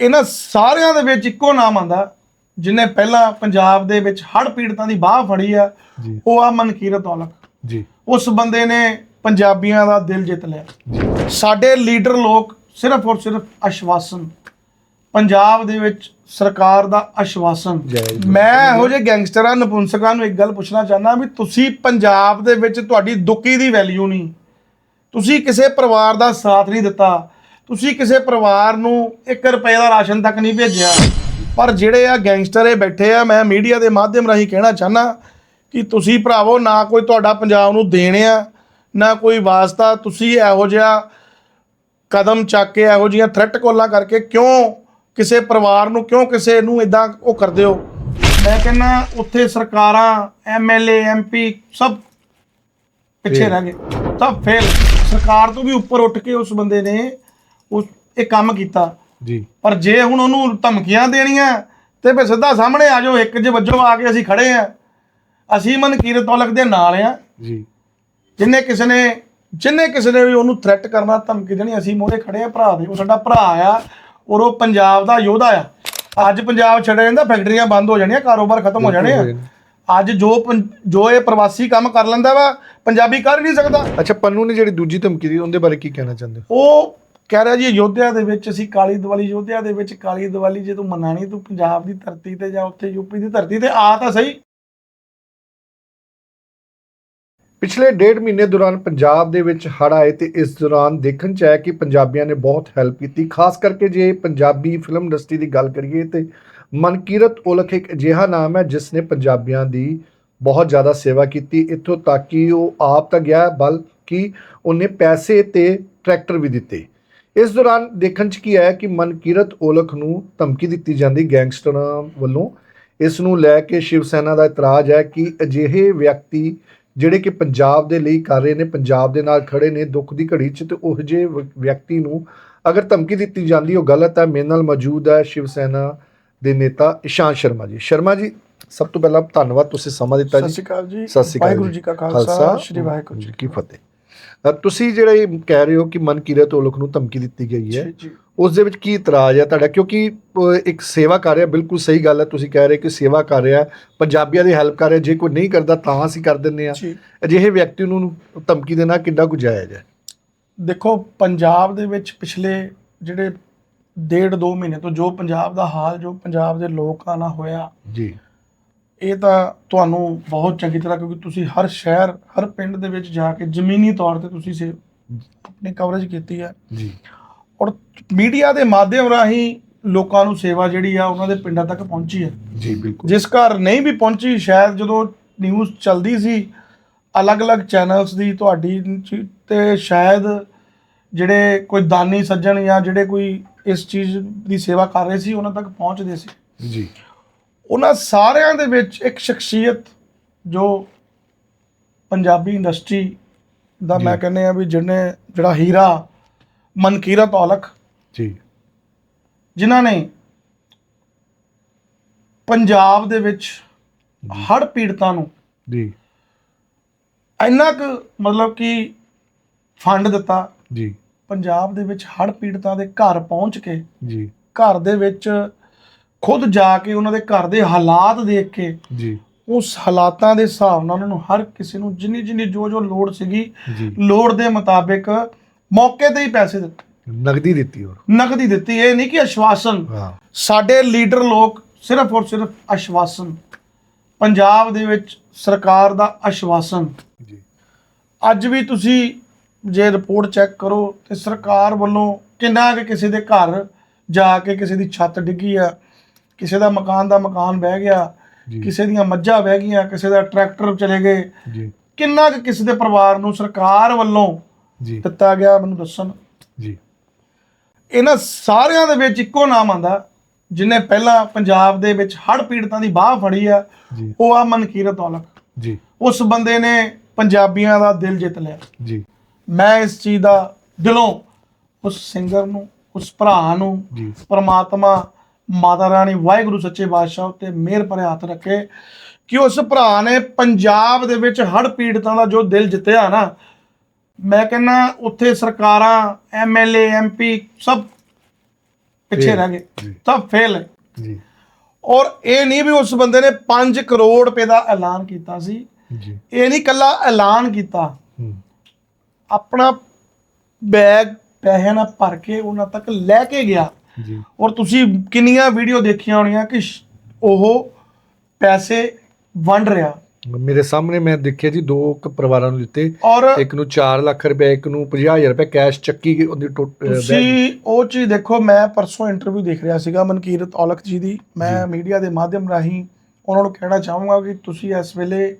ਇਹਨਾਂ ਸਾਰਿਆਂ ਦੇ ਵਿੱਚ ਇੱਕੋ ਨਾਮ ਆਂਦਾ ਜਿਨੇ ਪਹਿਲਾਂ ਪੰਜਾਬ ਦੇ ਵਿੱਚ ਹੜ੍ਹ ਪੀੜਤਾਂ ਦੀ ਬਾਹ ਫੜੀ ਆ ਉਹ ਆ ਮਨਕੀਰਤ ਔਲਖ। ਜੀ। ਉਸ ਬੰਦੇ ਨੇ ਪੰਜਾਬੀਆਂ ਦਾ ਦਿਲ ਜਿੱਤ ਲਿਆ। ਸਾਡੇ ਲੀਡਰ ਲੋਕ ਸਿਰਫ ਔਰ ਸਿਰਫ ਆਸ਼ਵਾਸਨ। ਪੰਜਾਬ ਦੇ ਵਿੱਚ ਸਰਕਾਰ ਦਾ ਜੀ। ਮੈਂ ਇਹੋ ਜਿਹੇ ਗੈਂਗਸਟਰਾਂ ਨਪੁੰਸਕਾਂ ਨੂੰ ਇੱਕ ਗੱਲ ਪੁੱਛਣਾ ਚਾਹੁੰਦਾ ਵੀ ਤੁਸੀਂ ਪੰਜਾਬ ਦੇ ਵਿੱਚ ਤੁਹਾਡੀ ਦੁੱਕੀ ਦੀ ਵੈਲਿਊ ਨਹੀਂ। ਤੁਸੀਂ ਕਿਸੇ ਪਰਿਵਾਰ ਦਾ ਸਾਥ ਨਹੀਂ ਦਿੱਤਾ। ਤੁਸੀਂ ਕਿਸੇ ਪਰਿਵਾਰ ਨੂੰ 1 ਰੁਪਏ ਦਾ ਰਾਸ਼ਨ ਤੱਕ ਨਹੀਂ ਭੇਜਿਆ। ਪਰ ਜਿਹੜੇ ਆ ਗੈਂਗਸਟਰ ਇਹ ਬੈਠੇ ਆ ਮੈਂ ਮੀਡੀਆ ਦੇ ਮਾਧਿਅਮ ਰਾਹੀਂ ਕਹਿਣਾ ਚਾਹਨਾ ਕਿ ਤੁਸੀਂ ਭਰਾਵੋ ਨਾ ਕੋਈ ਤੁਹਾਡਾ ਪੰਜਾਬ ਨੂੰ ਦੇਣ ਆ ਨਾ ਕੋਈ ਵਾਸਤਾ ਤੁਸੀਂ ਇਹੋ ਜਿਹਾ ਕਦਮ ਚੱਕ ਕੇ ਇਹੋ ਜਿਹੀਆਂ ਥ੍ਰੈਟ ਕਾਲਾਂ ਕਰਕੇ ਕਿਉਂ ਕਿਸੇ ਪਰਿਵਾਰ ਨੂੰ ਕਿਉਂ ਕਿਸੇ ਨੂੰ ਇਦਾਂ ਉਹ ਕਰਦੇ ਹੋ? ਮੈਂ ਕਹਿੰਦਾ ਉੱਥੇ ਸਰਕਾਰਾਂ ਐਮਐਲਏ ਐਮਪੀ ਸਭ ਪਿੱਛੇ. ਰਹਿ ਗਏ। ਸਭ ਫੇਲ ਸਰਕਾਰ ਤੋਂ ਵੀ ਉੱਪਰ ਉੱਠ ਕੇ ਉਸ ਬੰਦੇ ਨੇ ਉਸ ਇਹ ਕੰਮ ਕੀਤਾ। ਜੀ। ਪਰ ਜੇ ਹੁਣ ਉਹਨੂੰ ਧਮਕੀਆਂ ਦੇਣੀਆਂ ਤੇ ਫਿਰ ਸਿੱਧਾ ਸਾਹਮਣੇ ਆ ਜਾਓ ਇੱਕ ਜੇ ਵੱਜੋ ਆ ਕੇ ਅਸੀਂ ਖੜੇ ਆ। ਅਸੀਂ ਮਨਕੀਰਤ ਔਲਖ ਦੇ ਨਾਲ ਆ। ਜੀ। ਜਿੰਨੇ ਕਿਸੇ ਨੇ ਜਿੰਨੇ ਕਿਸੇ ਨੇ ਵੀ ਉਹਨੂੰ ਥ੍ਰੈਟ ਕਰਨਾ ਧਮਕੀ ਦੇਣੀ ਅਸੀਂ ਮੋਹਰੇ ਖੜੇ ਆ ਭਰਾ ਦੇ। ਉਹ ਸਾਡਾ ਭਰਾ ਆ ਔਰ ਉਹ ਪੰਜਾਬ ਦਾ ਯੋਧਾ ਆ। ਅੱਜ ਪੰਜਾਬ ਛੱਡਿਆ ਜਾਂਦਾ ਫੈਕਟਰੀਆਂ ਬੰਦ ਹੋ ਜਾਣੀਆਂ ਕਾਰੋਬਾਰ ਖਤਮ ਹੋ ਜਾਣੇ ਆ। ਅੱਜ ਜੋ ਜੋ ਇਹ ਪ੍ਰਵਾਸੀ ਕੰਮ ਕਰ ਲੈਂਦਾ ਵਾ ਪੰਜਾਬੀ ਕਰ ਨਹੀਂ ਸਕਦਾ। ਅੱਛਾ ਪੰਨੂ ਨੇ ਜਿਹੜੀ ਦੂਜੀ ਧਮਕੀ ਦੀ ਉਹਦੇ ਬਾਰੇ ਕੀ ਕਹਿਣਾ ਚਾਹੁੰਦੇ ਹੋ? ਉਹ ਕਹਿ ਰਿਹਾ ਜੀ ਯੋਧਿਆਂ ਦੇ ਵਿੱਚ ਅਸੀਂ ਕਾਲੀ ਦੀਵਾਲੀ ਯੋਧਿਆਂ ਦੇ ਵਿੱਚ ਕਾਲੀ ਦੀਵਾਲੀ ਜੇ ਤੂੰ ਮਨਾਣੀ, ਤੂੰ ਪੰਜਾਬ ਦੀ ਧਰਤੀ ਤੇ ਜਾਂ ਉੱਥੇ ਯੂਪੀ ਦੀ ਧਰਤੀ ਤੇ, ਆ ਤਾਂ ਸਹੀ। ਪਿਛਲੇ ਡੇਢ ਮਹੀਨੇ ਦੌਰਾਨ ਪੰਜਾਬ ਦੇ ਵਿੱਚ ਹੜ੍ਹ ਆਏ ਤੇ ਇਸ ਦੌਰਾਨ ਦੇਖਣ ਚ ਆਇਆ ਕਿ ਪੰਜਾਬੀਆਂ ਨੇ ਬਹੁਤ ਹੈਲਪ ਕੀਤੀ, ਖਾਸ ਕਰਕੇ ਜੇ ਪੰਜਾਬੀ ਫਿਲਮ ਇੰਡਸਟਰੀ ਦੀ ਗੱਲ ਕਰੀਏ ਤੇ ਮਨਕੀਰਤ ਔਲਖ ਇੱਕ ਅਜਿਹਾ ਨਾਮ ਹੈ ਜਿਸ ਨੇ ਪੰਜਾਬੀਆਂ ਦੀ ਬਹੁਤ ਜ਼ਿਆਦਾ ਸੇਵਾ ਕੀਤੀ ਇੱਥੋਂ ਤੱਕ ਕਿ ਉਹ ਆਪ ਤਾਂ ਗਿਆ ਬਲਕਿ ਉਹਨੇ ਪੈਸੇ ਤੇ ਟਰੈਕਟਰ ਵੀ ਦਿੱਤੇ। ਇਸ ਦੌਰਾਨ ਦੇਖਣ ਚ ਕੀ ਆਇਆ ਕਿ ਮਨਕੀਰਤ ਔਲਖ ਨੂੰ ਧਮਕੀ ਦਿੱਤੀ ਜਾਂਦੀ ਗੈਂਗਸਟਰਾਂ ਵੱਲੋਂ। ਇਸ ਨੂੰ ਲੈ ਕੇ ਸ਼ਿਵ ਸੈਨਾ ਦਾ ਇਤਰਾਜ਼ ਹੈ ਕਿ ਅਜਿਹੇ ਵਿਅਕਤੀ ਜਿਹੜੇ ਕਿ ਪੰਜਾਬ ਦੇ ਲਈ ਕਰ ਰਹੇ ਨੇ ਪੰਜਾਬ ਦੇ ਨਾਲ ਖੜੇ ਨੇ ਦੁੱਖ ਦੀ ਘੜੀ 'ਚ ਤੇ ਉਹ ਜਿਹੇ ਵ- ਵਿਅਕਤੀ ਨੂੰ ਅਗਰ ਧਮਕੀ ਦਿੱਤੀ ਜਾਂਦੀ ਉਹ ਗਲਤ ਹੈ। ਮੇਰੇ ਨਾਲ ਮੌਜੂਦ ਹੈ ਸ਼ਿਵ ਸੈਨਾ ਦੇ ਨੇਤਾ ਇਸ਼ਾਂਤ ਸ਼ਰਮਾ ਜੀ। ਸ਼ਰਮਾ ਜੀ ਸਭ ਤੋਂ ਪਹਿਲਾਂ ਧੰਨਵਾਦ ਤੁਸੀਂ ਸਮਾਂ ਦਿੱਤਾ ਸਤਿ ਜੀ ਸ਼੍ਰੀ ਅਕਾਲ ਜੀ। ਸਤਿ ਸ਼੍ਰੀ ਅਕਾਲ ਵਾਹਿਗੁਰੂ ਜੀ ਕਾ ਖਾਲਸਾ। ਸ਼੍ਰੀ ਵਾਹਿਗੁਰੂ ਜੀ ਕੀ ਫਤਿਹ। ਤੁਸੀਂ ਜਿਹੜੇ ਕਹਿ ਰਹੇ ਹੋ ਕਿ ਮਨਕੀਰਤ ਔਲਖ ਨੂੰ ਧਮਕੀ ਦਿੱਤੀ ਗਈ ਹੈ। ਉਸ ਦੇ ਵਿੱਚ ਕੀ ਇਤਰਾਜ਼ ਹੈ ਤੁਹਾਡਾ? ਕਿਉਂਕਿ ਇੱਕ ਸੇਵਾ ਕਰ ਰਿਹਾ ਬਿਲਕੁਲ ਸਹੀ ਗੱਲ ਹੈ ਤੁਸੀਂ ਕਹਿ ਰਹੇ ਕਿ ਸੇਵਾ ਕਰ ਰਿਹਾ ਪੰਜਾਬੀਆਂ ਦੀ ਹੈਲਪ ਕਰ ਰਿਹਾ ਜੇ ਕੋਈ ਨਹੀਂ ਕਰਦਾ ਤਾਂ ਅਸੀਂ ਕਰ ਦਿੰਦੇ ਆ ਅਜਿਹੇ ਵਿਅਕਤੀ ਨੂੰ ਧਮਕੀ ਦੇਣਾ ਕਿੰਨਾ ਕੁ ਜਾਇਜ਼ ਹੈ? ਦੇਖੋ ਪੰਜਾਬ ਦੇ ਵਿੱਚ ਪਿਛਲੇ ਜਿਹੜੇ ਡੇਢ ਦੋ ਮਹੀਨੇ ਤੋਂ ਜੋ ਪੰਜਾਬ ਦਾ ਹਾਲ ਜੋ ਪੰਜਾਬ ਦੇ ਲੋਕਾਂ ਨਾਲ ਹੋਇਆ ਜੀ। ਇਹ ਤਾਂ ਤੁਹਾਨੂੰ ਬਹੁਤ ਚੰਗੀ ਤਰ੍ਹਾਂ ਕਿਉਂਕਿ ਤੁਸੀਂ ਹਰ ਸ਼ਹਿਰ ਹਰ ਪਿੰਡ ਦੇ ਵਿੱਚ ਜਾ ਕੇ ਜ਼ਮੀਨੀ ਤੌਰ ਤੇ ਤੁਸੀਂ ਸੇ ਆਪਣੀ ਕਵਰੇਜ ਕੀਤੀ ਹੈ। ਜੀ। ਔਰ ਮੀਡੀਆ ਦੇ ਮਾਧਿਅਮ ਰਾਹੀਂ ਲੋਕਾਂ ਨੂੰ ਸੇਵਾ ਜਿਹੜੀ ਆ ਉਹਨਾਂ ਦੇ ਪਿੰਡਾਂ ਤੱਕ ਪਹੁੰਚੀ ਹੈ। ਜੀ ਬਿਲਕੁਲ। ਜਿਸ ਘਰ ਨਹੀਂ ਵੀ ਪਹੁੰਚੀ ਸ਼ਾਇਦ ਜਦੋਂ ਨਿਊਜ਼ ਚੱਲਦੀ ਸੀ ਅਲੱਗ-ਅਲੱਗ ਚੈਨਲਸ ਦੀ ਤੁਹਾਡੀ ਤੇ ਸ਼ਾਇਦ ਜਿਹੜੇ ਕੋਈ ਦਾਨੀ ਸੱਜਣ ਜਾਂ ਜਿਹੜੇ ਕੋਈ ਇਸ ਚੀਜ਼ ਦੀ ਸੇਵਾ ਕਰ ਰਹੇ ਸੀ ਉਹਨਾਂ ਤੱਕ ਪਹੁੰਚਦੇ ਸੀ। ਜੀ। ਉਹਨਾਂ ਸਾਰਿਆਂ ਦੇ ਵਿੱਚ ਇੱਕ ਸ਼ਖਸੀਅਤ ਜੋ ਪੰਜਾਬੀ ਇੰਡਸਟਰੀ ਦਾ। ਮੈਂ ਕਹਿੰਦੇ ਆ ਵੀ ਜਿਹਨੇ ਜਿਹੜਾ ਹੀਰਾ ਮਨਕੀਰਤ ਔਲਖ ਜੀ। ਜਿਨ੍ਹਾਂ ਨੇ ਪੰਜਾਬ ਦੇ ਵਿੱਚ ਹੜ੍ਹ ਪੀੜਤਾਂ ਨੂੰ ਜੀ। ਇੰਨਾ ਕੁ ਮਤਲਬ ਕਿ ਫੰਡ ਦਿੱਤਾ ਜੀ। ਪੰਜਾਬ ਦੇ ਵਿੱਚ ਹੜ੍ਹ ਪੀੜਤਾਂ ਦੇ ਘਰ ਪਹੁੰਚ ਕੇ ਜੀ। ਘਰ ਦੇ ਵਿੱਚ ਖੁਦ ਜਾ ਕੇ ਉਹਨਾਂ ਦੇ ਘਰ ਦੇ ਹਾਲਾਤ ਦੇਖ ਕੇ ਜੀ। ਉਸ ਹਾਲਾਤਾਂ ਦੇ ਹਿਸਾਬ ਨਾਲ ਉਹਨਾਂ ਨੂੰ ਹਰ ਕਿਸੇ ਨੂੰ ਜਿੰਨੀ ਜਿੰਨੀ ਜੋ ਜੋ ਲੋੜ ਸੀਗੀ ਲੋੜ ਦੇ ਮੁਤਾਬਿਕ ਮੌਕੇ ਤੇ ਹੀ ਪੈਸੇ ਦਿੱਤੇ। ਨਗਦੀ ਦਿੱਤੀ ਹੋਰ। ਨਕਦੀ ਦਿੱਤੀ। ਇਹ ਨਹੀਂ ਕਿ ਆਸ਼ਵਾਸਨ। ਹਾਂ। ਸਾਡੇ ਲੀਡਰ ਲੋਕ ਸਿਰਫ ਔਰ ਸਿਰਫ ਆਸ਼ਵਾਸਨ। ਪੰਜਾਬ ਦੇ ਵਿੱਚ ਸਰਕਾਰ ਦਾ ਆਸ਼ਵਾਸਨ। ਜੀ। ਅੱਜ ਵੀ ਤੁਸੀਂ ਜੇ ਰਿਪੋਰਟ ਚੈੱਕ ਕਰੋ ਤੇ ਸਰਕਾਰ ਵੱਲੋਂ ਕਿੰਨਾ ਕਿ ਕਿਸੇ ਦੇ ਘਰ ਜਾ ਕੇ ਕਿਸੇ ਦੀ ਛੱਤ ਡਿੱਗੀ ਆ ਕਿਸੇ ਦਾ ਮਕਾਨ ਦਾ ਮਕਾਨ ਬਹਿ ਗਿਆ ਕਿਸੇ ਦੀਆਂ ਮੱਝਾਂ ਬਹਿ ਗਈਆਂ ਕਿਸੇ ਦਾ ਟਰੈਕਟਰ ਚਲੇ ਗਏ। ਜੀ। ਕਿੰਨਾ ਕਿ ਕਿਸੇ ਦੇ ਪਰਿਵਾਰ ਨੂੰ ਸਰਕਾਰ ਵੱਲੋਂ ਜੀ। ਦਿੱਤਾ ਗਿਆ ਮੈਨੂੰ ਦੱਸਣ? ਜੀ। ਇਹਨਾਂ ਸਾਰਿਆਂ ਦੇ ਵਿੱਚ ਇੱਕੋ ਨਾਮ ਆਂਦਾ ਜਿਨੇ ਪਹਿਲਾਂ ਪੰਜਾਬ ਦੇ ਵਿੱਚ ਹੜ੍ਹ ਪੀੜਤਾਂ ਦੀ ਬਾਹ ਫੜੀ ਆ ਉਹ ਆ ਮਨਕੀਰਤ ਔਲਖ। ਜੀ। ਉਸ ਬੰਦੇ ਨੇ ਪੰਜਾਬੀਆਂ ਦਾ ਦਿਲ ਜਿੱਤ ਲਿਆ। ਜੀ। ਮੈਂ ਇਸ ਚੀਜ਼ ਦਾ ਦਿਲੋਂ ਉਸ ਸਿੰਗਰ ਨੂੰ ਉਸ ਭਰਾ ਨੂੰ ਪ੍ਰਮਾਤਮਾ ਮਾਤਾ ਰਾਣੀ ਵਾਹਿਗੁਰੂ ਸੱਚੇ ਪਾਤਸ਼ਾਹ ਉੱਤੇ ਮਿਹਰ ਭਰੇ ਹੱਥ ਰੱਖੇ ਕਿ ਉਸ ਭਰਾ ਨੇ ਪੰਜਾਬ ਦੇ ਵਿੱਚ ਹੜ੍ਹ ਪੀੜਤਾਂ ਦਾ ਜੋ ਦਿਲ ਜਿੱਤਿਆ ਨਾ ਮੈਂ ਕਹਿੰਦਾ ਉੱਥੇ ਸਰਕਾਰਾਂ ਐਮਐਲਏ ਐਮਪੀ ਸਭ ਪਿੱਛੇ ਰਹਿ ਗਏ। ਸਭ ਫੇਲ ਹੈ ਜੀ। ਔਰ ਇਹ ਨਹੀਂ ਵੀ ਉਸ ਬੰਦੇ ਨੇ 5 ਕਰੋੜ ਰੁਪਏ ਦਾ ਐਲਾਨ ਕੀਤਾ ਸੀ ਜੀ। ਇਹ ਨਹੀਂ ਕੱਲਾ ਐਲਾਨ ਕੀਤਾ। ਆਪਣਾ ਬੈਗ ਪੈਸੇ ਨਾਲ ਭਰ ਕੇ ਉਹਨਾਂ ਤੱਕ ਲੈ ਕੇ ਗਿਆ। ਜੀ। ਔਰ ਤੁਸੀਂ ਕਿੰਨੀਆਂ ਵੀਡੀਓ ਦੇਖੀਆਂ ਹੋਣੀਆਂ ਕਿ ਸ਼- ਉਹ ਪੈਸੇ ਵੰਡ ਰਿਹਾ? ਮੇਰੇ ਸਾਹਮਣੇ ਮੈਂ ਦੇਖਿਆ ਜੀ ਦੋ ਕੁ ਪਰਿਵਾਰਾਂ ਨੂੰ ਦਿੱਤੇ। ਔਰ ਇੱਕ ਨੂੰ 4 ਲੱਖ ਰੁਪਏ ਇੱਕ ਨੂੰ 50000 ਰੁਪਏ ਕੈਸ਼ ਚੱਕੀ ਗਈ ਉਹਦੀ ਟੋ- ਅਹ ਬੈਗ ਤੁਸੀਂ ਉਹ ਚੀਜ਼ ਦੇਖੋ ਮੈਂ ਪਰਸੋਂ ਇੰਟਰਵਿਊ ਦੇਖ ਰਿਹਾ ਸੀਗਾ ਮਨਕੀਰਤ ਔਲਖ ਜੀ ਦੀ। ਮੈਂ ਮੀਡੀਆ ਦੇ ਮਾਧਿਅਮ ਰਾਹੀਂ ਉਹਨਾਂ ਨੂੰ ਕਹਿਣਾ ਚਾਹੂੰਗਾ ਕਿ ਤੁਸੀਂ ਇਸ ਵੇਲੇ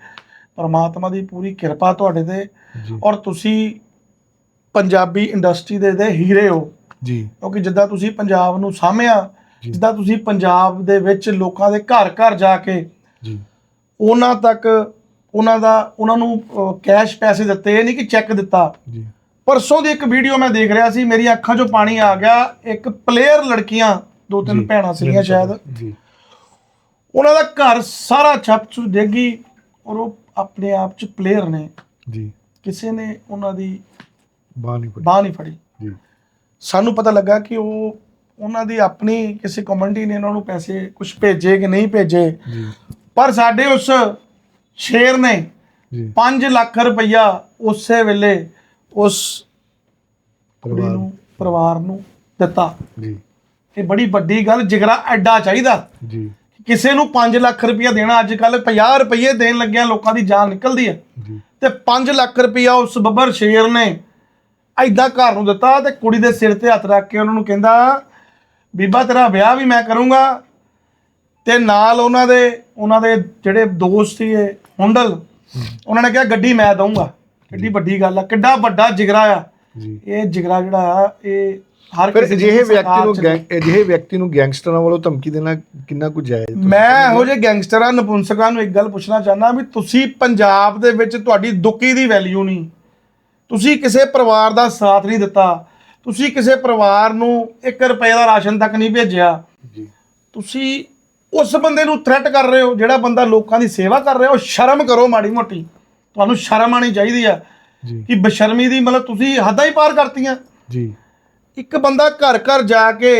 ਪਰਮਾਤਮਾ ਦੀ ਪੂਰੀ ਕਿਰਪਾ ਤੁਹਾਡੇ ਤੇ। ਜੀ। ਔਰ ਤੁਸੀਂ ਪੰਜਾਬੀ ਇੰਡਸਟਰੀ ਦੇ ਦੇ ਹੀਰੇ ਹੋ। ਜੀ। ਕਿਉਂਕਿ ਜਿੱਦਾਂ ਤੁਸੀਂ ਪੰਜਾਬ ਨੂੰ ਸਾਂਭਿਆ। ਜਿੱਦਾਂ ਤੁਸੀਂ ਪੰਜਾਬ ਦੇ ਵਿੱਚ ਲੋਕਾਂ ਦੇ ਘਰ ਘਰ ਜਾ ਕੇ ਜੀ। ਉਹਨਾਂ ਤੱਕ ਉਹਨਾਂ ਦਾ ਉਹਨਾਂ ਨੂੰ ਕੈਸ਼ ਪੈਸੇ ਦਿੱਤੇ ਇਹ ਨਹੀਂ ਕਿ ਚੈੱਕ ਦਿੱਤਾ। ਜੀ। ਪਰਸੋਂ ਦੀ ਇੱਕ ਵੀਡੀਓ ਮੈਂ ਦੇਖ ਰਿਹਾ ਸੀ ਮੇਰੀ ਅੱਖਾਂ 'ਚੋਂ ਪਾਣੀ ਆ ਗਿਆ ਇੱਕ ਪਲੇਅਰ ਲੜਕੀਆਂ ਦੋ ਤਿੰਨ। ਭੈਣਾਂ ਸੀਗੀਆਂ ਸ਼ਾਇਦ। ਜੀ। ਉਹਨਾਂ ਦਾ ਘਰ ਸਾਰਾ ਛੱਤ 'ਚ ਡੇਗੀ ਔਰ ਉਹ ਆਪਣੇ ਆਪ 'ਚ ਪਲੇਅਰ ਨੇ। ਜੀ। ਕਿਸੇ ਨੇ ਉਹਨਾਂ ਦੀ ਬਾਹ ਨਹੀਂ ਬਾਹ ਨਹੀਂ ਫੜੀ। ਸਾਨੂੰ ਪਤਾ ਲੱਗਾ ਕਿ ਉਹ ਉਹਨਾਂ ਦੀ ਆਪਣੀ ਕਿਸੇ ਕਮਿਊਨਿਟੀ ਨੇ ਉਹਨਾਂ ਨੂੰ ਪੈਸੇ ਕੁਝ ਭੇਜੇ ਕਿ ਨਹੀਂ ਭੇਜੇ। ਪਰ ਸਾਡੇ ਉਸ ਸ਼ੇਰ ਨੇ ਜੀ। 5 ਲੱਖ ਰੁਪਈਆ ਉਸੇ ਵੇਲੇ ਉਸ ਕੁੜੀ ਪਰਿਵਾਰ ਨੂੰ ਪਰਿਵਾਰ ਨੂੰ ਦਿੱਤਾ। ਜੀ। ਇਹ ਬੜੀ ਵੱਡੀ ਗੱਲ ਜਿਗਰਾ ਐਡਾ ਚਾਹੀਦਾ। ਜੀ। ਕਿਸੇ ਨੂੰ 5 ਲੱਖ ਰੁਪਈਆ ਦੇਣਾ ਅੱਜ ਕੱਲ 50 ਰੁਪਏ ਦੇਣ ਲੱਗਿਆ ਲੋਕਾਂ ਦੀ ਜਾਨ ਨਿਕਲਦੀ ਹੈ। ਤੇ 5 ਲੱਖ ਰੁਪਈਆ ਉਸ ਬੱਬਰ ਸ਼ੇਰ ਨੇ ਐਦਾਂ ਘਰ ਨੂੰ ਦਿੱਤਾ ਤੇ ਕੁੜੀ ਦੇ ਸਿਰ ਤੇ ਹੱਥ ਰੱਖ ਕੇ ਉਹਨਾਂ ਨੂੰ ਕਹਿੰਦਾ ਬੀਬਾ ਤੇਰਾ ਵਿਆਹ ਵੀ ਮੈਂ ਕਰੂੰਗਾ ਤੇ ਨਾਲ ਉਹਨਾਂ ਦੇ ਉਹਨਾਂ ਦੇ ਜਿਹੜੇ ਦੋਸਤ ਸੀਗੇ ਹੁੰਡਲ ਉਹਨਾਂ ਨੇ ਕਿਹਾ ਗੱਡੀ ਮੈਂ ਦਊਂਗਾ। ਕਿੱਡੀ ਵੱਡੀ ਗੱਲ ਆ ਕਿੱਡਾ ਵੱਡਾ ਜਿਗਰਾ ਆ। ਜੀ। ਇਹ ਜਿਗਰਾ ਜਿਹੜਾ ਆ ਇਹ ਹਰ ਦੀ ਅਜਿਹੇ ਵਿਅਕਤੀ ਨੂੰ ਗੈਂਗ ਅਜਿਹੇ ਵਿਅਕਤੀ ਨੂੰ ਗੈਂਗਸਟਰਾਂ ਵੱਲੋਂ ਧਮਕੀ ਦੇਣਾ ਕਿੰਨਾ ਕੁ ਜਾਇਜ਼ ਮੈਂ ਇਹੋ ਜਿਹੇ ਗੈਂਗਸਟਰਾਂ ਨਪੁੰਸਕਾਂ ਨੂੰ ਇੱਕ ਗੱਲ ਪੁੱਛਣਾ ਚਾਹੁੰਦਾ ਵੀ ਤੁਸੀਂ ਪੰਜਾਬ ਦੇ ਵਿੱਚ ਤੁਹਾਡੀ ਦੁੱਕੀ ਦੀ ਵੈਲਿਊ ਨਹੀਂ। ਤੁਸੀਂ ਕਿਸੇ ਪਰਿਵਾਰ ਦਾ ਸਾਥ ਨਹੀਂ ਦਿੱਤਾ ਤੁਸੀਂ ਕਿਸੇ ਪਰਿਵਾਰ ਨੂੰ 1 ਰੁਪਏ ਦਾ ਰਾਸ਼ਨ ਤੱਕ ਨਹੀਂ ਭੇਜਿਆ ਜੀ। ਤੁਸੀਂ ਉਸ ਬੰਦੇ ਨੂੰ ਥ੍ਰੈਟ ਕਰ ਰਹੇ ਹੋ ਜਿਹੜਾ ਬੰਦਾ ਲੋਕਾਂ ਦੀ ਸੇਵਾ ਕਰ ਰਿਹਾ ਉਹ ਸ਼ਰਮ ਕਰੋ ਮਾੜੀ ਮੋਟੀ। ਤੁਹਾਨੂੰ ਸ਼ਰਮ ਆਣੀ ਚਾਹੀਦੀ ਆ ਜੀ। ਕਿ ਬਸ਼ਰਮੀ ਦੀ ਮਤਲਬ ਤੁਸੀਂ ਹੱਦਾਂ ਹੀ ਪਾਰ ਕਰਤੀਆਂ। ਜੀ। ਇੱਕ ਬੰਦਾ ਘਰ ਘਰ ਜਾ ਕੇ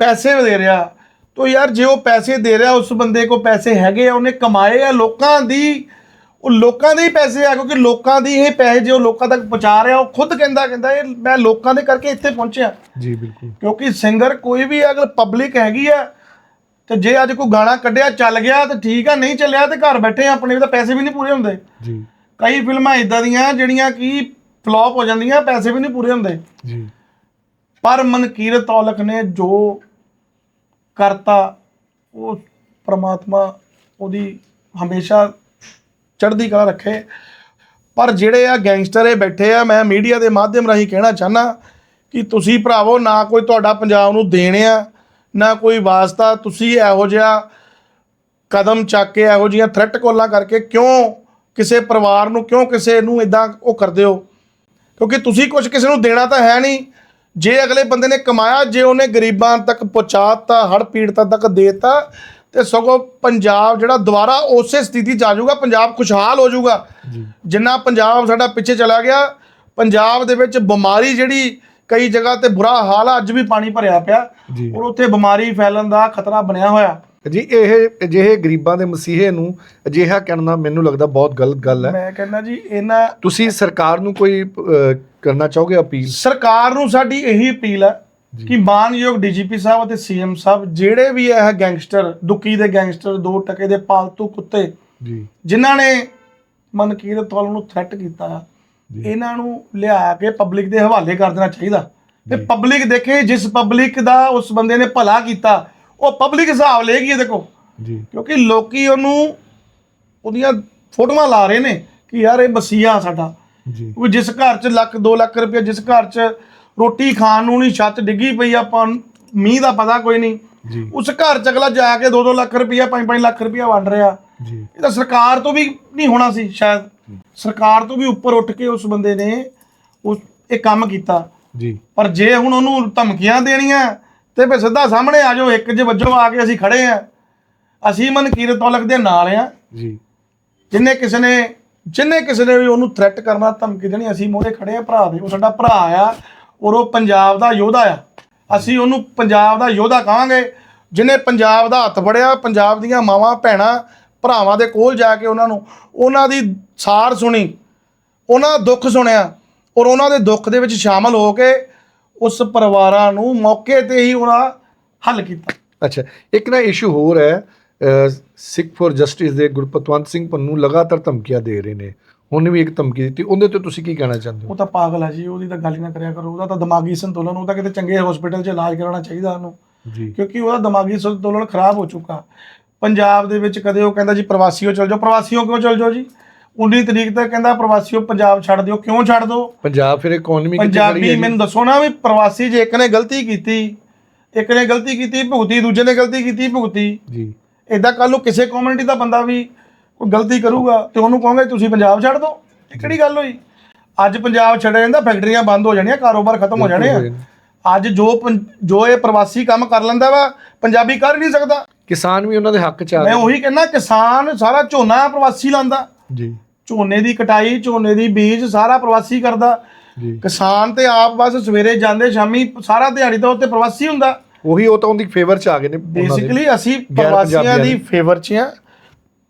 ਪੈਸੇ ਦੇ ਰਿਹਾ ਤੋ ਯਾਰ ਜੇ ਉਹ ਪੈਸੇ ਦੇ ਰਿਹਾ ਉਸ ਬੰਦੇ ਕੋ ਪੈਸੇ ਹੈਗੇ ਆ ਉਹਨੇ ਕਮਾਏ ਆ ਲੋਕਾਂ ਦੀ ਉਹ ਲੋਕਾਂ ਦੇ ਹੀ ਪੈਸੇ ਆ ਕਿਉਂਕਿ ਲੋਕਾਂ ਦੀ ਇਹ ਪੈਸੇ ਜੇ ਲੋਕਾਂ ਤੱਕ ਪਹੁੰਚਾ ਰਿਹਾ ਉਹ ਖੁਦ ਕਹਿੰਦਾ ਕਹਿੰਦਾ ਇਹ ਮੈਂ ਲੋਕਾਂ ਦੇ ਕਰਕੇ ਇੱਥੇ ਪਹੁੰਚਿਆ। ਜੀ ਬਿਲਕੁਲ। ਕਿਉਂਕਿ ਸਿੰਗਰ ਕੋਈ ਵੀ ਅਗਰ ਪਬਲਿਕ ਹੈਗੀ ਆ ਤੇ ਜੇ ਅੱਜ ਕੋਈ ਗਾਣਾ ਕੱਢਿਆ ਚੱਲ ਗਿਆ ਤੇ ਠੀਕ ਆ ਨਹੀਂ ਚੱਲਿਆ ਤੇ ਘਰ ਬੈਠੇ ਆਪਣੇ ਵੀ ਤਾਂ ਪੈਸੇ ਵੀ ਨਹੀਂ ਪੂਰੇ ਹੁੰਦੇ। ਜੀ। ਕਈ ਫਿਲਮਾਂ ਇਦਾਂ ਦੀਆਂ ਜਿਹੜੀਆਂ ਕਿ ਫਲॉप ਹੋ ਜਾਂਦੀਆਂ ਪੈਸੇ ਵੀ ਨਹੀਂ ਪੂਰੇ ਹੁੰਦੇ। ਜੀ। ਪਰ ਮਨਕੀਰਤ ਔਲਖ ਨੇ ਜੋ ਕਰਤਾ ਉਹ ਪ੍ਰਮਾਤਮਾ ਉਹਦੀ ਹਮੇਸ਼ਾ ਚੜ੍ਹਦੀ ਕਲਾ ਰੱਖੇ। ਪਰ ਜਿਹੜੇ ਆ ਗੈਂਗਸਟਰ ਇਹ ਬੈਠੇ ਆ, ਮੈਂ ਮੀਡੀਆ ਦੇ ਮਾਧਿਅਮ ਰਾਹੀਂ ਕਹਿਣਾ ਚਾਹਨਾ ਕਿ ਤੁਸੀਂ ਭਰਾਵੋ, ਨਾ ਕੋਈ ਤੁਹਾਡਾ ਪੰਜਾਬ ਨੂੰ ਦੇਣ ਆ, ਨਾ ਕੋਈ ਵਾਸਤਾ, ਤੁਸੀਂ ਇਹੋ ਜਿਹਾ ਕਦਮ ਚੱਕ ਕੇ ਇਹੋ ਜਿਹੀਆਂ ਥ੍ਰੈਟ ਕੋਲਾਂ ਕਰਕੇ ਕਿਉਂ ਕਿਸੇ ਪਰਿਵਾਰ ਨੂੰ, ਕਿਉਂ ਕਿਸੇ ਨੂੰ ਇਦਾਂ ਉਹ ਕਰਦੇ ਹੋ? ਕਿਉਂਕਿ ਤੁਸੀਂ ਕੁਝ ਕਿਸੇ ਨੂੰ ਦੇਣਾ ਤਾਂ ਹੈ ਨਹੀਂ। ਜੇ ਅਗਲੇ ਬੰਦੇ ਨੇ ਕਮਾਇਆ, ਜੇ ਉਹਨੇ ਗਰੀਬਾਂ ਤੱਕ ਪਹੁੰਚਾਤਾ ਹੜ ਪੀੜਤਾਂ ਤੱਕ ਦੇਤਾ ਤੇ ਸਗੋਂ ਪੰਜਾਬ ਜਿਹੜਾ ਦੁਬਾਰਾ ਉਸੇ ਸਥਿਤੀ 'ਚ ਆ ਜਾਊਗਾ ਪੰਜਾਬ ਖੁਸ਼ਹਾਲ ਹੋ ਜਾਊਗਾ। ਜਿੰਨਾ ਪੰਜਾਬ ਸਾਡਾ ਪਿੱਛੇ ਚਲਾ ਗਿਆ ਪੰਜਾਬ ਦੇ ਵਿੱਚ ਬਿਮਾਰੀ ਜਿਹੜੀ ਕਈ ਜਗ੍ਹਾ ਤੇ ਬੁਰਾ ਹਾਲ ਆ ਅੱਜ ਵੀ ਪਾਣੀ ਭਰਿਆ ਪਿਆ। ਔਰ ਉੱਥੇ ਬਿਮਾਰੀ ਫੈਲਣ ਦਾ ਖਤਰਾ ਬਣਿਆ ਹੋਇਆ। ਜੀ ਇਹ ਅਜਿਹੇ ਗਰੀਬਾਂ ਦੇ ਮਸੀਹੇ ਨੂੰ ਅਜਿਹਾ ਕਹਿਣਾ ਮੈਨੂੰ ਲੱਗਦਾ ਬਹੁਤ ਗਲਤ ਗੱਲ ਹੈ। ਮੈਂ ਕਹਿੰਦਾ ਜੀ ਇਹਨਾਂ ਤੁਸੀਂ ਸਰਕਾਰ ਨੂੰ ਕੋਈ ਕਰਨਾ ਚਾਹੋਗੇ ਅਪੀਲ? ਸਰਕਾਰ ਨੂੰ ਸਾਡੀ ਇਹੀ ਅਪੀਲ ਹੈ। ਕਿ ਮਾਨਯੋਗ ਡੀਜੀਪੀ ਸਾਹਿਬ ਅਤੇ ਸੀਐਮ ਸਾਹਿਬ ਜਿਹੜੇ ਵੀ ਇਹ ਗੈਂਗਸਟਰ ਦੁੱਕੀ ਦੇ ਗੈਂਗਸਟਰ ਦੋ ਟਕੇ ਦੇ ਪਾਲਤੂ ਕੁੱਤੇ ਜੀ। ਜਿਨ੍ਹਾਂ ਨੇ ਮਨਕੀਰਤ ਵੱਲ ਨੂੰ ਥ੍ਰੈਟ ਕੀਤਾ। ਇਹਨਾਂ ਨੂੰ ਲਿਆ ਕੇ ਪਬਲਿਕ ਦੇ ਹਵਾਲੇ ਕਰ ਦੇਣਾ ਚਾਹੀਦਾ। ਤੇ ਪਬਲਿਕ ਦੇਖੇ ਜਿਸ ਪਬਲਿਕ ਦਾ ਉਸ ਬੰਦੇ ਨੇ ਭਲਾ ਕੀਤਾ ਉਹ ਪਬਲਿਕ ਹਿਸਾਬ ਇਹਦੇ ਕੋ ਜੀ। ਕਿਉਂਕਿ ਲੋਕੀ ਉਹਨੂੰ ਉਹਦੀਆਂ ਫੋਟੋਆਂ ਲਾ ਰਹੇ ਨੇ ਕਿ ਯਾਰ ਇਹ ਬਸੀਆ ਸਾਡਾ। ਜੀ। ਕੋਈ ਜਿਸ ਘਰ 'ਚ ਲੱਖ 2 ਲੱਖ ਰੁਪਏ ਜਿਸ ਘਰ 'ਚ ਰੋਟੀ ਖਾਣ ਨੂੰ ਨਹੀਂ ਛੱਤ ਡਿੱਗੀ ਪਈ ਆਪਾਂ ਨੂੰ ਮੀਂਹ ਦਾ ਪਤਾ ਕੋਈ ਨਹੀਂ। ਜੀ। ਉਸ ਘਰ 'ਚ ਅਗਲਾ ਜਾ ਕੇ 2-2 ਲੱਖ ਰੁਪਇਆ 5-5 ਲੱਖ ਰੁਪਇਆ ਵੰਡ ਰਿਹਾ। ਜੀ। ਇਹ ਤਾਂ ਸਰਕਾਰ ਤੋਂ ਵੀ ਨਹੀਂ ਹੋਣਾ ਸੀ ਸ਼ਾਇਦ। ਸਰਕਾਰ ਤੋਂ ਵੀ ਉੱਪਰ ਉੱਠ ਕੇ ਉਸ ਬੰਦੇ ਨੇ ਉਸ ਇਹ ਕੰਮ ਕੀਤਾ। ਜੀ। ਪਰ ਜੇ ਹੁਣ ਉਹਨੂੰ ਧਮਕੀਆਂ ਦੇਣੀਆਂ ਤੇ ਫਿਰ ਸਿੱਧਾ ਸਾਹਮਣੇ ਆ ਜਾਓ ਇੱਕ ਜੇ ਵੱਜੋ ਆ ਕੇ ਅਸੀਂ ਖੜੇ ਆ। ਅਸੀਂ ਮਨਕੀਰਤ ਤੌਲਕ ਦੇ ਨਾਲ ਆ। ਜੀ। ਜਿੰਨੇ ਕਿਸੇ ਨੇ ਜਿੰਨੇ ਕਿਸੇ ਨੇ ਵੀ ਉਹਨੂੰ ਥ੍ਰੈਟ ਕਰਨਾ ਧਮਕੀ ਦੇਣੀ ਅਸੀਂ ਮੋਰੇ ਖੜੇ ਆ ਭਰਾ ਦੇ। ਉਹ ਸਾਡਾ ਭਰਾ ਆ। ਔਰ ਉਹ ਪੰਜਾਬ ਦਾ ਯੋਧਾ ਆ। ਅਸੀਂ ਉਹਨੂੰ ਪੰਜਾਬ ਦਾ ਯੋਧਾ ਕਹਾਂਗੇ ਜਿਨੇ ਪੰਜਾਬ ਦਾ ਹੱਥ ਫੜਿਆ, ਪੰਜਾਬ ਦੀਆਂ ਮਾਵਾਂ, ਭੈਣਾਂ, ਭਰਾਵਾਂ ਦੇ ਕੋਲ ਜਾ ਕੇ ਉਹਨਾਂ ਨੂੰ, ਉਹਨਾਂ ਦੀ ਸਾਰ ਸੁਣੀ, ਉਹਨਾਂ ਦਾ ਦੁੱਖ ਸੁਣਿਆ ਔਰ ਉਹਨਾਂ ਦੇ ਦੁੱਖ ਦੇ ਵਿੱਚ ਸ਼ਾਮਲ ਹੋ ਕੇ ਉਸ ਪਰਿਵਾਰਾਂ ਨੂੰ ਮੌਕੇ ਤੇ ਹੀ ਉਹਨਾਂ ਹੱਲ ਕੀਤਾ। ਅੱਛਾ, ਇੱਕ ਨਾ ਇਸ਼ੂ ਹੋਰ ਹੈ ਸਿੱਖ ਫॉर ਜਸਟਿਸ ਦੇ ਗੁਰਪਤਵੰਤ ਸਿੰਘ ਪੰਨੂ ਲਗਾਤਾਰ ਧਮਕੀਆਂ ਦੇ ਰਹੇ ਨੇ। ਹੁਣ ਵੀ ਇੱਕ ਧਮਕੀ ਦਿੱਤੀ ਉਹਦੇ ਤੇ ਤੁਸੀਂ ਕੀ ਕਹਿਣਾ ਚਾਹੁੰਦੇ ਹੋ? ਉਹ ਤਾਂ ਪਾਗਲ ਹੈ ਜੀ ਉਹਦੀ ਤਾਂ ਗੱਲ ਹੀ ਨਾ ਕਰਿਆ ਕਰੋ ਉਹਦਾ ਤਾਂ ਦਿਮਾਗੀ ਸੰਤੁਲਨ ਉਹ ਤਾਂ ਕਿਤੇ ਚੰਗੇ ਹਸਪੀਟਲ 'ਚ ਇਲਾਜ ਕਰਾਉਣਾ ਚਾਹੀਦਾ ਉਹਨੂੰ। ਜੀ। ਕਿਉਂਕਿ ਉਹਦਾ ਦਿਮਾਗੀ ਸੰਤੁਲਨ ਖਰਾਬ ਹੋ ਚੁੱਕਾ। ਪੰਜਾਬ ਦੇ ਵਿੱਚ ਕਦੇ ਉਹ ਕਹਿੰਦਾ ਜੀ ਪ੍ਰਵਾਸੀਓ ਚਲ ਜਾਓ। ਪ੍ਰਵਾਸੀਓ ਕਿਉਂ ਚਲ ਜਾਓ ਜੀ? 19 ਤਰੀਕ ਤੱਕ ਕਹਿੰਦਾ ਪ੍ਰਵਾਸੀਓ ਪੰਜਾਬ ਛੱਡ ਦਿਓ ਕਿਉਂ ਛੱਡ ਦਿਓ ਪੰਜਾਬ ਫਿਰ ਇਕਨੋਮੀ ਪੰਜਾਬੀ ਮੈਨੂੰ ਦੱਸੋ ਨਾ ਵੀ ਪ੍ਰਵਾਸੀ ਜੇ ਇੱਕ ਨੇ ਗਲਤੀ ਕੀਤੀ ਇੱਕ ਨੇ ਗਲਤੀ ਕੀਤੀ ਭੁਗਤੀ ਦੂਜੇ ਨੇ ਗਲਤੀ ਕੀਤੀ ਭੁਗਤੀ। ਜੀ। ਇਦਾਂ ਕੱਲ ਨੂੰ ਕਿਸੇ ਕਮਿਊਨਿਟੀ ਦਾ ਬੰਦਾ ਵੀ ਕੋਈ ਗਲਤੀ ਕਰੂਗਾ ਤੇ ਉਹਨੂੰ ਕਹੋਗੇ ਤੁਸੀਂ ਪੰਜਾਬ ਛੱਡ ਦਿਓ ਇਹ ਕਿਹੜੀ ਗੱਲ ਹੋਈ? ਅੱਜ ਪੰਜਾਬ ਛੱਡਿਆ ਜਾਂਦਾ ਫੈਕਟਰੀਆਂ ਬੰਦ ਹੋ ਜਾਣੀਆਂ ਕਾਰੋਬਾਰ ਖਤਮ ਹੋ ਜਾਣੇ ਆ। ਅੱਜ ਜੋ ਜੋ ਇਹ ਪ੍ਰਵਾਸੀ ਕੰਮ ਕਰ ਲੈਂਦਾ ਵਾ ਪੰਜਾਬੀ ਕਰ ਨਹੀਂ ਸਕਦਾ। ਕਿਸਾਨ ਵੀ ਉਹਨਾਂ ਦੇ ਹੱਕ ਚ ਆ ਮੈਂ ਉਹੀ ਕਹਿੰਦਾ ਕਿਸਾਨ ਸਾਰਾ ਝੋਨਾ ਪ੍ਰਵਾਸੀ ਲਾਂਦਾ। ਜੀ। ਝੋਨੇ ਦੀ ਕਟਾਈ ਝੋਨੇ ਦੀ ਬੀਜ ਸਾਰਾ ਪ੍ਰਵਾਸੀ ਕਰਦਾ। ਜੀ। ਕਿਸਾਨ ਤੇ ਆਪ ਬਸ ਸਵੇਰੇ ਜਾਂਦੇ ਸ਼ਾਮੀ ਸਾਰਾ ਦਿਹਾੜੀ ਤਾਂ ਉੱਤੇ ਪ੍ਰਵਾਸੀ ਹੁੰਦਾ। ਉਹੀ ਉਹ ਤਾਂ ਉਹਦੀ ਫੇਵਰ ਚ ਆ ਗਏ ਨੇ। ਬੇਸਿਕਲੀ ਅਸੀਂ ਪ੍ਰਵਾਸੀਆਂ ਦੇ। ਫੇਵਰ 'ਚ ਆ।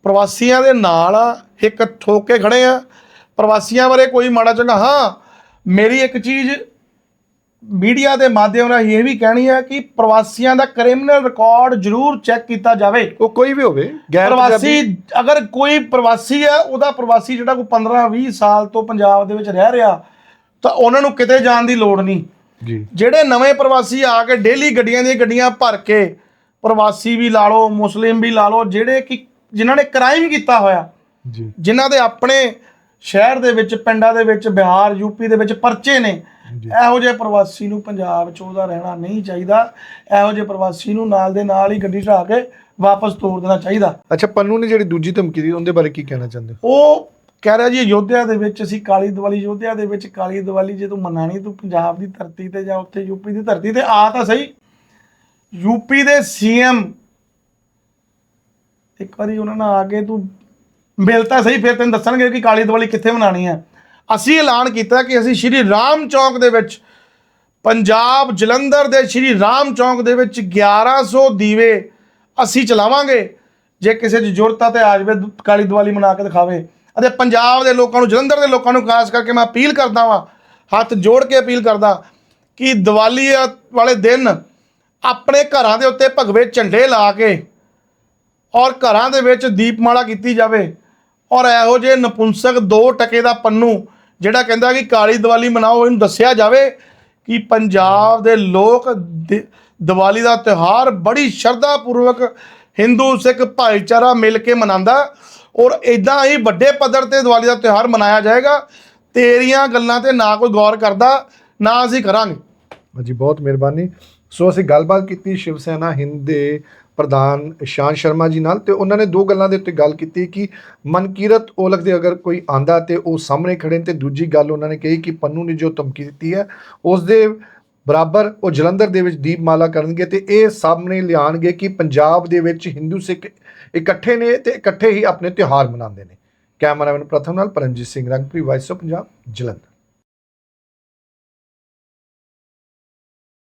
ਪ੍ਰਵਾਸੀਆਂ ਦੇ ਨਾਲ ਆ ਇੱਕ ਠੋਕ ਕੇ ਖੜੇ ਆ। ਪ੍ਰਵਾਸੀਆਂ ਬਾਰੇ ਕੋਈ ਮਾੜਾ ਚੰਗਾ ਹਾਂ ਮੇਰੀ ਇੱਕ ਚੀਜ਼ ਮੀਡੀਆ ਦੇ ਮਾਧਿਅਮ ਨਾਲ ਇਹ ਵੀ ਕਹਿਣੀ ਹੈ ਕਿ ਪ੍ਰਵਾਸੀਆਂ ਦਾ ਕ੍ਰਿਮੀਨਲ ਰਿਕਾਰਡ ਜ਼ਰੂਰ ਚੈੱਕ ਕੀਤਾ ਜਾਵੇ। ਉਹ ਕੋਈ ਵੀ ਹੋਵੇ ਗੈਰ ਪ੍ਰਵਾਸੀ ਅਗਰ ਕੋਈ ਪ੍ਰਵਾਸੀ ਹੈ ਉਹਦਾ ਪ੍ਰਵਾਸੀ ਜਿਹੜਾ ਕੋਈ 15 20 ਸਾਲ ਤੋਂ ਪੰਜਾਬ ਦੇ ਵਿੱਚ ਰਹਿ ਰਿਹਾ ਤਾਂ ਉਹਨਾਂ ਨੂੰ ਕਿਤੇ ਜਾਣ ਦੀ ਲੋੜ ਨਹੀਂ। ਜੀ। ਜਿਹੜੇ ਨਵੇਂ ਪ੍ਰਵਾਸੀ ਆ ਕੇ ਡੇਲੀ ਗੱਡੀਆਂ ਦੀਆਂ ਗੱਡੀਆਂ ਭਰ ਕੇ ਪ੍ਰਵਾਸੀ ਵੀ ਲਾ ਲਓ ਮੁਸਲਿਮ ਵੀ ਲਾ ਲਓ ਜਿਹੜੇ ਕਿ ਜਿਨ੍ਹਾਂ ਨੇ ਕ੍ਰਾਈਮ ਕੀਤਾ ਹੋਇਆ ਜੀ। ਜਿਨ੍ਹਾਂ ਦੇ ਆਪਣੇ ਸ਼ਹਿਰ ਦੇ ਵਿੱਚ ਪਿੰਡਾਂ ਦੇ ਵਿੱਚ ਬਿਹਾਰ ਯੂਪੀ ਦੇ ਵਿੱਚ ਪਰਚੇ ਨੇ ਇਹੋ ਜਿਹੇ ਪ੍ਰਵਾਸੀ ਨੂੰ ਪੰਜਾਬ 'ਚ ਉਹਦਾ ਰਹਿਣਾ ਨਹੀਂ ਚਾਹੀਦਾ। ਇਹੋ ਜਿਹੇ ਪ੍ਰਵਾਸੀ ਨੂੰ ਨਾਲ ਦੇ ਨਾਲ ਹੀ ਗੱਡੀ ਚੜਾ ਕੇ ਵਾਪਸ ਤੋਰ ਦੇਣਾ ਚਾਹੀਦਾ। ਅੱਛਾ ਪੰਨੂ ਨੇ ਜਿਹੜੀ ਦੂਜੀ ਧਮਕੀ ਦਿੱਤੀ ਉਹਦੇ ਬਾਰੇ ਕੀ ਕਹਿਣਾ ਚਾਹੁੰਦੇ ਹੋ? ਉਹ ਕਹਿ ਰਿਹਾ ਜੀ ਅਯੋਧਿਆ ਦੇ ਵਿੱਚ ਅਸੀਂ ਕਾਲੀ ਦੀਵਾਲੀ ਅਯੋਧਿਆ ਦੇ ਵਿੱਚ ਕਾਲੀ ਦੀਵਾਲੀ ਜੇ ਤੂੰ ਮਨਾਣੀ ਤੂੰ ਪੰਜਾਬ ਦੀ ਧਰਤੀ ਤੇ ਜਾਂ ਉੱਥੇ ਯੂਪੀ ਦੀ ਧਰਤੀ ਤੇ ਆ ਤਾਂ ਸਹੀ। ਯੂਪੀ ਦੇ ਸੀਐਮ ਇੱਕ ਵਾਰੀ ਉਹਨਾਂ ਨਾਲ ਆ ਕੇ ਤੂੰ ਮਿਲ ਤਾਂ ਸਹੀ, ਫਿਰ ਤੈਨੂੰ ਦੱਸਣਗੇ ਕਿ ਕਾਲੀ ਦੀਵਾਲੀ ਕਿੱਥੇ ਮਨਾਣੀ ਹੈ। ਅਸੀਂ ਐਲਾਨ ਕੀਤਾ ਕਿ ਅਸੀਂ ਸ਼੍ਰੀ ਰਾਮ ਚੌਕ ਦੇ ਵਿੱਚ ਪੰਜਾਬ ਜਲੰਧਰ ਦੇ ਸ਼੍ਰੀ ਰਾਮ ਚੌਕ ਦੇ ਵਿੱਚ 1100 ਦੀਵੇ ਅਸੀਂ ਚਲਾਵਾਂਗੇ। ਜੇ ਕਿਸੇ ਦੀ ਜ਼ਰੂਰਤ ਆ ਤੇ ਆ ਜਾਵੇ ਦੁ- ਕਾਲੀ ਦੀਵਾਲੀ ਮਨਾ ਕੇ ਦਿਖਾਵੇ। ਅਤੇ ਪੰਜਾਬ ਦੇ ਲੋਕਾਂ ਨੂੰ, ਜਲੰਧਰ ਦੇ ਲੋਕਾਂ ਨੂੰ ਖਾਸ ਕਰਕੇ ਮੈਂ ਅਪੀਲ ਕਰਦਾ ਵਾਂ, ਹੱਥ ਜੋੜ ਕੇ ਅਪੀਲ ਕਰਦਾ ਕਿ ਦੀਵਾਲੀ ਵਾਲੇ ਦਿਨ ਆਪਣੇ ਘਰਾਂ ਦੇ ਉੱਤੇ ਭਗਵੇ ਝੰਡੇ ਲਾ ਕੇ ਔਰ ਘਰਾਂ ਦੇ ਵਿੱਚ ਦੀਪਮਾਲਾ ਕੀਤੀ ਜਾਵੇ। ਔਰ ਇਹੋ ਜਿਹੇ ਨਪੁੰਸਕ ਦੋ ਟਕੇ ਦਾ ਪੰਨੂ, ਜਿਹੜਾ ਕਹਿੰਦਾ ਕਿ ਕਾਲੀ ਦੀਵਾਲੀ ਮਨਾਓ, ਇਹਨੂੰ ਦੱਸਿਆ ਜਾਵੇ ਕਿ ਪੰਜਾਬ ਦੇ ਲੋਕ ਦੀ- ਦੀਵਾਲੀ ਦਾ ਤਿਉਹਾਰ ਬੜੀ ਸ਼ਰਧਾ ਪੂਰਵਕ ਹਿੰਦੂ, ਸਿੱਖ ਭਾਈਚਾਰਾ ਮਿਲ ਕੇ ਮਨਾਉਂਦਾ। ਔਰ ਇਦਾਂ ਹੀ ਵੱਡੇ ਪੱਧਰ ਤੇ ਦੀਵਾਲੀ ਦਾ ਤਿਉਹਾਰ ਮਨਾਇਆ ਜਾਏਗਾ। ਤੇਰੀਆਂ ਗੱਲਾਂ ਤੇ ਨਾ ਕੋਈ ਗੌਰ ਕਰਦਾ, ਨਾ ਅਸੀਂ ਕਰਾਂਗੇ। ਹਾਂਜੀ, ਬਹੁਤ ਮਿਹਰਬਾਨੀ। ਸੋ ਅਸੀਂ ਗੱਲਬਾਤ ਕੀਤੀ ਸ਼ਿਵ ਸੈਨਾ, ਹਿੰਦ ਦੇ ਪ੍ਰਧਾਨ ਇਸ਼ਾਨ ਸ਼ਰਮਾ ਜੀ ਨਾਲ ਤੇ ਉਹਨਾਂ ਨੇ ਦੋ ਗੱਲਾਂ ਦੇ ਉੱਤੇ ਗੱਲ ਕੀਤੀ ਕਿ ਮਨਕੀਰਤ ਔਲਖ ਦੇ ਅਗਰ ਕੋਈ ਆਂਦਾ ਤੇ ਉਹ ਸਾਹਮਣੇ ਖੜੇ ਨੇ ਤੇ ਦੂਜੀ ਗੱਲ ਉਹਨਾਂ ਨੇ ਕਹੀ ਕਿ ਪੰਨੂ ਨੇ ਜੋ ਧਮਕੀ ਦਿੱਤੀ ਹੈ, ਉਸ ਦੇ ਬਰਾਬਰ ਉਹ ਜਲੰਧਰ ਦੇ ਵਿੱਚ ਦੀਪਮਾਲਾ ਕਰਨਗੇ ਤੇ ਇਹ ਸਾਹਮਣੇ ਲਿਆਣਗੇ ਕਿ ਪੰਜਾਬ ਦੇ ਵਿੱਚ ਹਿੰਦੂ ਸਿੱਖ ਇਕੱਠੇ ਨੇ ਤੇ ਇਕੱਠੇ ਹੀ ਆਪਣੇ ਤਿਉਹਾਰ ਮਨਾਉਂਦੇ ਨੇ। ਕੈਮਰਾਮੈਨ ਪ੍ਰਥਮ ਨਾਲ ਪਰਮਜੀਤ ਸਿੰਘ ਰੰਗਪੁਰੀ ਵਾਇਸ ਆਫ ਪੰਜਾਬ, ਜਲੰਧਰ।